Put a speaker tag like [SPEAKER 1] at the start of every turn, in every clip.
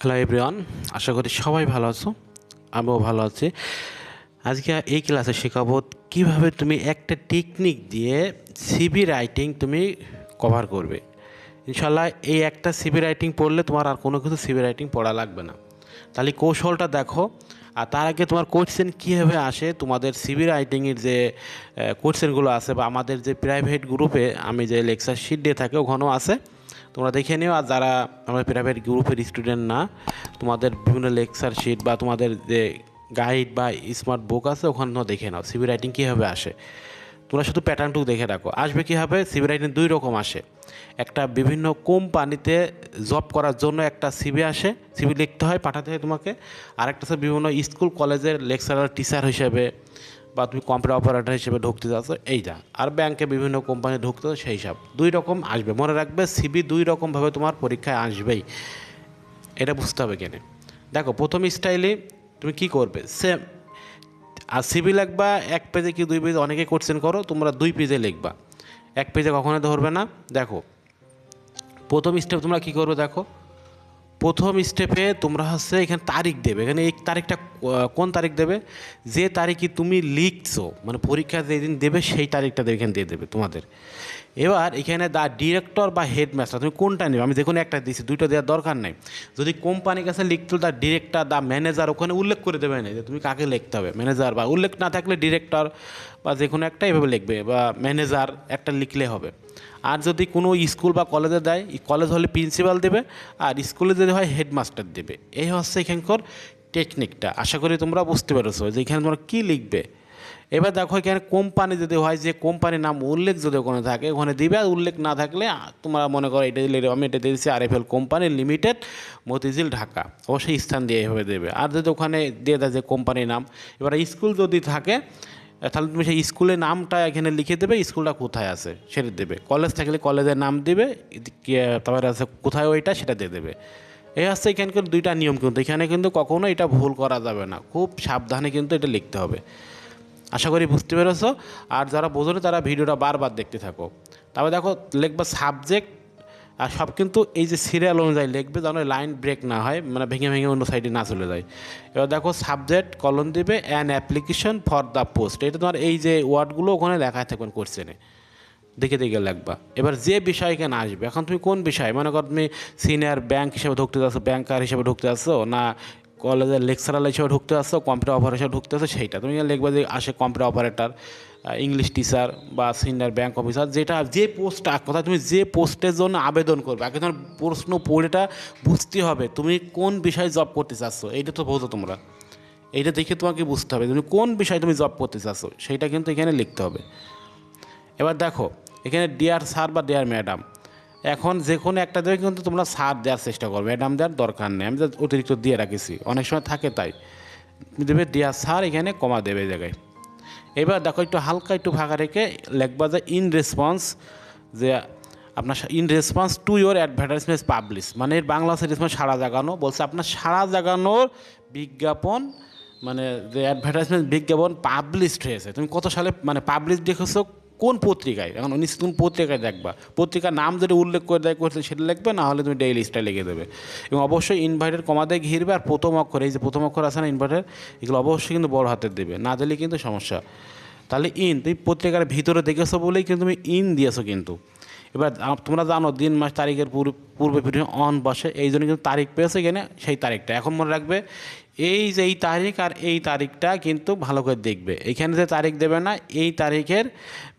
[SPEAKER 1] Hello everyone আশা করি সবাই ভালো আছো। আমিও ভালো আছি। আজকে এই ক্লাসে শেখাবো কীভাবে তুমি একটা টেকনিক দিয়ে সিবি রাইটিং তুমি কভার করবে। ইনশাল্লাহ এই একটা সিবি রাইটিং পড়লে তোমার আর কোনো কিছু সিবি রাইটিং পড়া লাগবে না। তাহলে কৌশলটা দেখো, আর তার আগে তোমার কোশ্চেন কীভাবে আসে, তোমাদের সিবি রাইটিংয়ের যে কোশ্চেনগুলো আছে বা আমাদের যে প্রাইভেট গ্রুপে আমি যে লেকচার শিট দিয়ে থাকি, ওখানেও আছে। তোমরা দেখে নিও, আর যারা আমার প্রাইভেট গ্রুপের স্টুডেন্ট না, তোমাদের বিভিন্ন লেকচার শিট বা তোমাদের যে গাইড বা স্মার্ট বুক আছে, ওখানে তোমরা দেখে নাও সিভি রাইটিং কীভাবে আসে। তোমরা শুধু প্যাটার্নটুকু দেখে রাখো। আসবে কীভাবে? সিভি রাইটিং দুই রকম আসে। একটা বিভিন্ন কোম্পানিতে জব করার জন্য একটা সিভি আসে সিবি লিখতে হয়, পাঠাতে হয় তোমাকে। আর একটা বিভিন্ন স্কুল কলেজের লেকচারার টিচার হিসেবে। বা তুমি কম্পিউটার অপারেটর হিসেবে ঢুকতে যাচ্ছ এইটা। আর ব্যাংকে বিভিন্ন কোম্পানি ঢুকতে সেই সব। দুই রকম আসবে। মনে রাখবে সিবি দুই রকমভাবে তোমার পরীক্ষায় আসবেই। এটা বুঝতে হবে কেন? দেখো, প্রথম স্টাইলে তুমি কি করবে? সেম আর সিবি লিখবা, এক পেজে কি দুই পেজে অনেকে কোশ্চেন করো, তোমরা দুই পেজে লিখবা। এক পেজে কখনো ধরবে না। দেখো, প্রথম স্টেপ তোমরা কি করবে দেখো? প্রথম স্টেপে তোমরা হচ্ছে এখানে তারিখ দেবে। এখানে এই তারিখটা কোন তারিখ দেবে? যে তারিখে তুমি লিখছো মানে পরীক্ষা যেদিন দেবে সেই তারিখটা দেবে, এখানে দিয়ে দেবে তোমাদের। এবার এখানে দা ডিরেক্টর বা হেডমাস্টার তুমি কোনটা নেবে? আমি কোনো একটা দিয়েছি দুইটা দেওয়ার দরকার নেই। যদি কোম্পানির কাছে লিখতে দা ডিরেক্টর দা ম্যানেজার ওখানে উল্লেখ করে দেবে না যে তুমি কাকে লিখতে হবে? ম্যানেজার বা উল্লেখ না থাকলে ডিরেক্টর বা যে কোনো একটা এভাবে লিখবে বা ম্যানেজার একটা লিখলে হবে। আর যদি কোনো স্কুল বা কলেজে দেয়, কলেজ হলে প্রিন্সিপাল দেবে আর স্কুলে যদি হয়, হেডমাস্টার দেবে। এই হচ্ছে এখানকার টেকনিকটা। আশা করি তোমরা বুঝতে পেরেছ যে এখানে তোমরা কী লিখবে। এবার দেখো এখানে কোম্পানি যদি হয়, যে কোম্পানির নাম উল্লেখ যদি ওখানে থাকে, ওখানে দিবে। আর উল্লেখ না থাকলে তোমরা মনে করো এটা দিলে আমি এটা দিয়েছি আর F L company limited, Motijheel, Dhaka. অবশ্যই স্থান দিয়ে এভাবে দেবে। আর যদি ওখানে দিয়ে দেয় যে কোম্পানির নাম, এবার স্কুল যদি থাকে তাহলে তুমি সেই স্কুলের নামটা এখানে লিখে দেবে, স্কুলটা কোথায় আছে সেটা দেবে। কলেজ থাকলে কলেজের নাম দেবে তারপরে আছে কোথায় ওইটা সেটা দিয়ে দেবে। এই হচ্ছে এখানকার দুইটা নিয়ম কিন্তু, এখানে কিন্তু কখনো এটা ভুল করা যাবে না, খুব সাবধানে কিন্তু এটা লিখতে হবে। আশা করি বুঝতে পেরেছ। আর যারা বোঝো তারা ভিডিওটা বারবার দেখতে থাকো। তারপরে দেখো, লিখবা সাবজেক্ট আর সব কিন্তু এই যে সিরিয়াল অনুযায়ী লিখবে যেন লাইন ব্রেক না হয় মানে ভেঙে ভেঙে অন্য সাইডে না চলে যায়। এবার দেখো সাবজেক্ট কলম দিবে an application for the post এটা তোমার এই যে ওয়ার্ডগুলো ওখানে লেখা থাকবেন কোশ্চেনে দেখে দেখে লাগবা এবার যে বিষয় এখানে আসবে, এখন তুমি কোন বিষয়? মনে করো তুমি সিনিয়র ব্যাংক হিসেবে ঢুকতে যাচ্ছ ব্যাংকার হিসেবে ঢুকতে যাচ্ছ না কলেজের লেকচারার হিসেবে ঢুকতে যাচ্ছ কম্পিউটার হিসেবে ঢুকতে আসছো, সেইটা তুমি লিখবা যে আসে কম্পিউটার অপারেটর ইংলিশ টিচার বা সিনিয়র ব্যাংক অফিসার যেটা যে পোস্টটা কথা তুমি যে পোস্টের জন্য আবেদন করবে, আগে তোমার প্রশ্ন পড়েটা বুঝতে হবে, তুমি কোন বিষয়ে জব করতে চাচ্ছ, এইটা তো বোঝো তোমরা। এইটা দেখে তোমাকে বুঝতে হবে, তুমি কোন বিষয়ে তুমি জব করতে চাচ্ছ, সেইটা কিন্তু এখানে লিখতে হবে। এবার দেখো, এখানে ডিয়ার স্যার বা ডিয়ার ম্যাডাম এখন যে কোনো একটা দেবে কিন্তু তোমরা স্যার দেওয়ার চেষ্টা করবে। ম্যাডাম দেওয়ার দরকার নেই। আমি অতিরিক্ত দিয়ে রাখেছি। অনেক সময় থাকে তাই। দেবে ডিয়ার সার এখানে কমা দেবে জায়গায়। এবার দেখো একটু হালকা একটু ফাঁকা রেখে লেখবা যে ইন রেসপন্স যে আপনার in response to your advertisement publish মানে বাংলা রেসপন্স সারা জাগানো। বলছে আপনার সারা জাগানোর বিজ্ঞাপন মানে যে অ্যাডভার্টাইজমেন্ট বিজ্ঞাপন পাবলিশড হয়েছে। তুমি কত সালে মানে পাবলিশ দেখেছ? কোন পত্রিকায়? এখন উনি কোন পত্রিকায় দেখবা? পত্রিকার নাম যদি উল্লেখ করে দেয় করতে সেটা লিখবে? না হলে তুমি ডেইলি স্টাইল লিখে দেবে। এবং অবশ্যই ইনভার্টার কমাতে ঘিরবে আর প্রথম অক্ষর, এই যে প্রথম অক্ষর আছে না ইনভার্টার এগুলো অবশ্যই কিন্তু বড় হাতের দেবে। না দিলে কিন্তু সমস্যা। তাহলে ইন তুমি পত্রিকার ভিতরে দেখেছ বলেই কিন্তু তুমি ইন দিয়েছ কিন্তু। এবার তোমরা জানো দিন, মাস, তারিখের পূর্ব- পূর্বে পিঠে অন বসে, এই জন্য কিন্তু তারিখ পেয়েছে এখানে সেই তারিখটা। এখন মনে রাখবে, এই যে এই তারিখ আর এই তারিখটা কিন্তু ভালো করে দেখবে। এখানে যে তারিখ দেবে না, এই তারিখের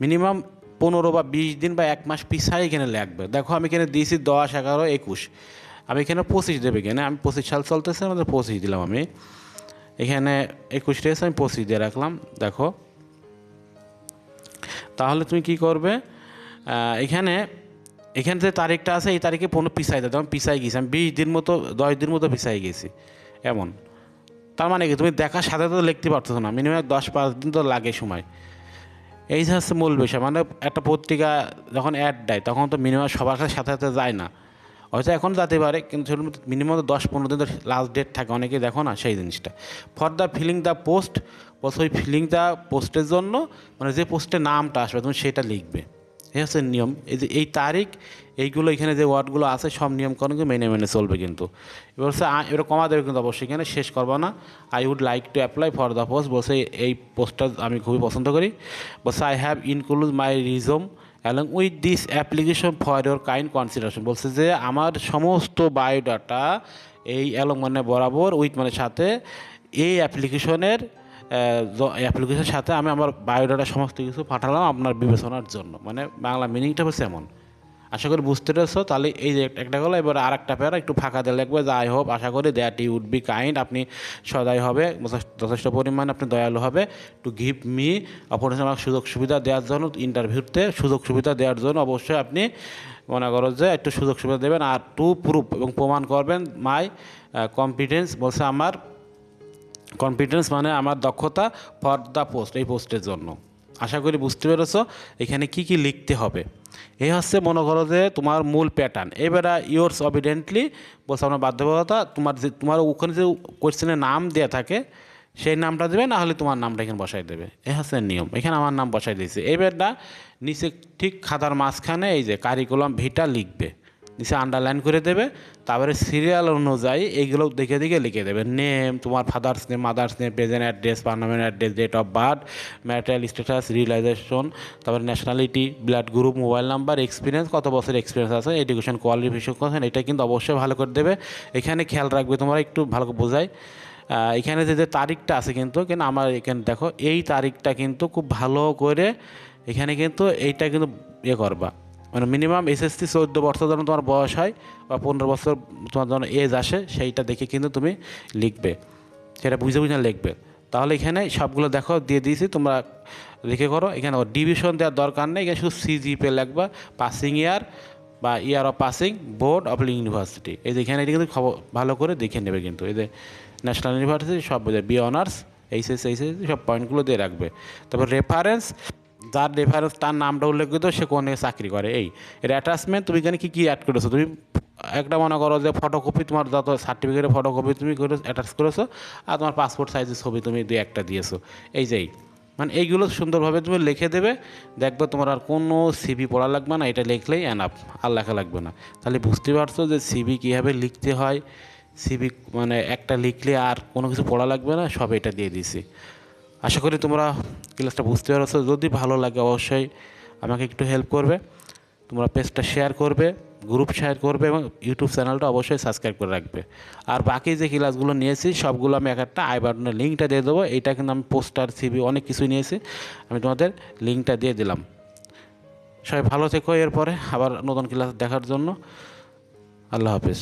[SPEAKER 1] মিনিমাম পনেরো বা বিশ দিন বা এক মাস পিছায় এখানে লাগবে। দেখো আমি এখানে দিয়েছি দশ, এগারো, একুশ। আমি এখানে পঁচিশ দেবে এখানে, আমি পঁচিশ সাল চলতেছে, আমাদের পঁচিশ দিলাম আমি। এখানে একুশ রেখেছে আমি পঁচিশ দিয়ে রাখলাম, দেখো। তাহলে তুমি কি করবে? এখানে এখানে যে তারিখটা আছে, এই তারিখে পনেরো পিছাই দেয়। তখন পিছাই গেছি আমি বিশ দিন মতো, দশ দিন মতো পিছাই গেছি এমন। তার মানে কি, তুমি দেখার সাথে তো লিখতে পারতেছো না। মিনিমাম দশ পাঁচ দিন তো লাগে সময়। এই যে হচ্ছে মূল বিষয় মানে একটা পত্রিকা যখন অ্যাড দেয়, তখন তো মিনিমাম সবার সাথে সাথে সাথে যায় না। হয়তো এখন যেতে পারে, কিন্তু মিনিমাম দশ পনেরো দিন তো লাস্ট ডেট থাকে। অনেকেই দেখো না সেই জিনিসটা। For the filling the post ওই ফিলিং দ্য পোস্টের জন্য মানে যে পোস্টের নামটা আসবে, তুমি সেটা লিখবে। এই হচ্ছে নিয়ম। এই যে এই তারিখ, এইগুলো এখানে যে ওয়ার্ডগুলো আছে, সব নিয়মকানুনকে মেনে মেনে চলবে কিন্তু। এবার হচ্ছে এবার কমা দেবে কিন্তু অবশ্যই। এখানে শেষ করব না। I would like to apply for the post বলছে, এই পোস্টটা আমি খুবই পছন্দ করি। বলছে I have include my resume along with this application for your kind consideration বলছে যে, আমার সমস্ত বায়োডাটা এই অ্যালং মানে বরাবর উইথ মানে সাথে এই অ্যাপ্লিকেশনের অ্যাপ্লিকেশনের সাথে আমি আমার বায়োডাটা সমস্ত কিছু পাঠালাম আপনার বিবেচনার জন্য। মানে বাংলা মিনিংটা হচ্ছে এমন। আশা করি বুঝতে পেরেছ, তাহলে এই যে একটা- গেলো এবার আর একটা প্যারা একটু ফাঁকা দিয়ে লাগবে যে আই হোপ আশা করি that you would be kind আপনি সদয় হবে, যথেষ্ট- পরিমাণে আপনি দয়ালু হবে টু গিভ মি অপরচুনিটি আমাকে সুযোগ সুবিধা দেওয়ার জন্য ইন্টারভিউতে সুযোগ সুবিধা দেওয়ার জন্য অবশ্যই আপনি মনে করো যে একটু সুযোগ সুবিধা দেবেন, আর টু প্রুফ এবং প্রমাণ করবেন মাই কম্পিটেন্স বলছে আমার কনফিডেন্স মানে আমার দক্ষতা ফর দ্য পোস্ট এই পোস্টের জন্য। আশা করি বুঝতে পেরেছ, এখানে কি কি লিখতে হবে। এই হচ্ছে মনে করো যে তোমার মূল প্যাটার্ন এবারে ইয়োর্স অবিডেন্টলি বলছে আপনার বাধ্যবাধকতা, তোমার যে, তোমার ওখানে যে কোয়েশ্চেনের নাম দেওয়া থাকে, সেই নামটা দেবে, না হলে তোমার নামটা এখানে বসাই দেবে। এ হচ্ছে নিয়ম, এখানে আমার নাম বসাই দিয়েছে। এবারটা নিচে ঠিক খাতার মাঝখানে এই যে কারিকুলাম ভিটা লিখবে। নিচে আন্ডারলাইন করে দেবে, তারপরে সিরিয়াল অনুযায়ী এইগুলো দেখে দেখে লিখে দেবে। নেম তোমার father's name mother's name present address permanent address date of birth material status realization তারপরে nationality blood group mobile number experience কত বছর এক্সপিরিয়েন্স আছে এডুকেশন কোয়ালিফিকেশন এটা কিন্তু অবশ্যই ভালো করে দেবে। এখানে খেয়াল রাখবে তোমরা, একটু ভালো বোঝাই। এখানে যে তারিখটা আছে কিন্তু কিন্তু আমার এখানে দেখো, এই তারিখটা কিন্তু খুব ভালো করে, এখানে কিন্তু এইটা কিন্তু ইয়ে করবা। মানে মিনিমাম এসএসসি চৌদ্দ বছর যখন তোমার বয়স হয় বা পনেরো বছর তোমার যখন এজ আসে, সেইটা দেখে কিন্তু তুমি লিখবে। সেটা বুঝে বুঝে লিখবে। তাহলে এখানে সবগুলো দেখো, দিয়ে দিয়েছি, তোমরা লিখে করো। এখানে ডিভিশন দেওয়ার দরকার নেই। এখানে শুধু সিজিপে লিখবা পাসিং ইয়ার বা year of passing board of university এই যে এখানে এটা কিন্তু খবর, ভালো করে দেখে নেবে কিন্তু। এই যে ন্যাশনাল ইউনিভার্সিটি সব বোঝায় বি অনার্স এইচএস এইচএস সব পয়েন্টগুলো দিয়ে রাখবে। তারপর রেফারেন্স যার রেফারেন্স তার নামটা উল্লেখিত, সে কোনে চাকরি করে? এই এর অ্যাটাচমেন্ট তুমি এখানে কী কী অ্যাড করেছ? তুমি একটা মনে করো যে ফটোকপি তোমার যত সার্টিফিকেটের ফটোকপি তুমি করে অ্যাটাচ করেছ, আর তোমার পাসপোর্ট সাইজের ছবি তুমি দুই একটা দিয়েছ। এই যেই মানে এইগুলো সুন্দরভাবে তুমি লিখে দেবে, দেখবে তোমার আর কোনো সিবি পড়া লাগবে না, এটা লিখলেই অ্যানাপ আর লেখা লাগবে না। তাহলে বুঝতে পারছ যে সিবি কীভাবে লিখতে হয়? সিবি মানে একটা লিখলে আর কোনো কিছু পড়া লাগবে না, সব এটা দিয়ে দিছি আশা করি তোমরা ক্লাসটা বুঝতে পারছ। যদি ভালো লাগে অবশ্যই আমাকে একটু হেল্প করবে। তোমরা পেজটা শেয়ার করবে গ্রুপ শেয়ার করবে এবং ইউটিউব চ্যানেলটা অবশ্যই সাবস্ক্রাইব করে রাখবে। আর বাকি যে ক্লাসগুলো নিয়েছি, সবগুলো আমি এক একটা আই বাটনের লিঙ্কটা দিয়ে দেবো। এইটা কিন্তু আমি পোস্টার সিবি অনেক কিছু নিয়েছি। আমি তোমাদের লিঙ্কটা দিয়ে দিলাম। সবাই ভালো থেকো এরপরে আবার নতুন ক্লাস দেখার জন্য। আল্লাহ হাফিজ।